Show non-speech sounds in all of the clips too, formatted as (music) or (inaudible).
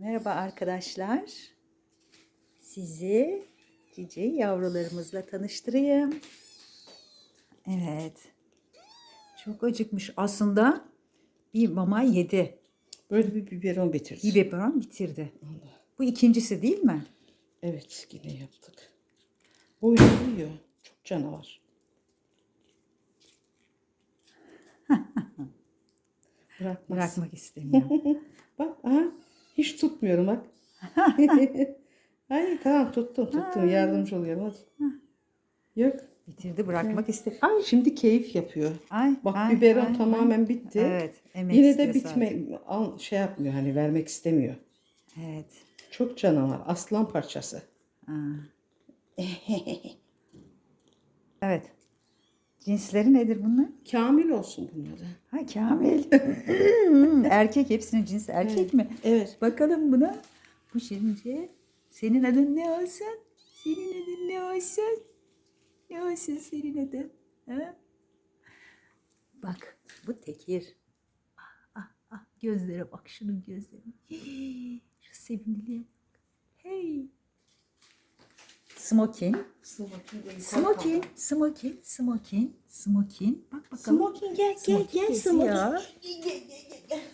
Merhaba arkadaşlar. Sizi cici yavrularımızla tanıştırayım. Evet. Çok acıkmış. Aslında bir mama yedi. Böyle bir biberon bitirdik. Bir biberon bitirdi. Allah. Bu ikincisi değil mi? Evet yine yaptık. Boynu yiyor. Çok canavar. (laughs) Bırakmaz. Bırakmak istemiyor. (laughs) Bak aha, hiç tutmuyorum bak. (laughs) Ay tamam tuttum tuttum yardımcı oluyorum hadi. Yok. Bitirdi bırakmak istemiyor. Ay şimdi keyif yapıyor. Ay, Bak ay, biberon ay, tamamen bitti. Evet. emek Yine de bitme sadece. al, şey yapmıyor hani vermek istemiyor. Evet. Çok canavar aslan parçası. Evet. Cinsleri nedir bunlar? Kamil olsun bunları. Ha Kamil. (laughs) erkek hepsinin cinsi erkek mi? Evet. Bakalım buna. Bu şimdi senin adın ne olsun? Senin adın ne olsun? Ne olsun senin adın? Ha? Bak bu tekir. Ah, ah, ah. Gözlere bak şunun gözlerine. (gasps) Şu sevimliliğe bak. Hey. Smoking. Smoking. Smoking. Smoking. Smoking. Bak bakalım. Smoking gel gel Smoking gel. Smoking.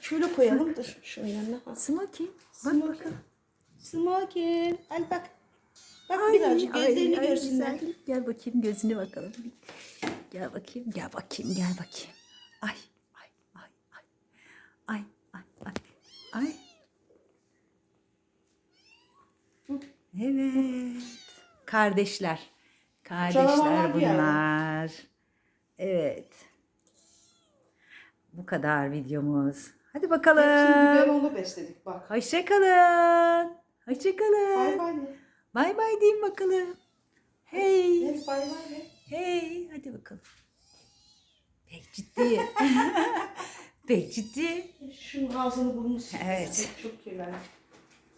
Şöyle koyalım dur şunun yanına. Smoking. Bak Smoking. bakalım. Smoking. Al bak. Bak Ay, birazcık ay, gözlerini ay, görsünler. güzel. Gel bakayım gözüne bakalım. Gel bakayım, gel bakayım, gel bakayım. Ay, ay, ay, ay. Ay, ay, ay. Ay. Evet. Kardeşler. Kardeşler Canavarlar bir yerde. bunlar. Evet. Bu kadar videomuz. Hadi Hepsini bakalım. biberonla besledik bak. Hoşçakalın. Hoşçakalın. Bay bay de. Bay bay deyin bakalım. Hey. Evet bay bay de. Hey. Hadi bakalım. Pek ciddi. (laughs) Pek ciddi. Şunun ağzını burnunu Evet. Çok kirlenmiş.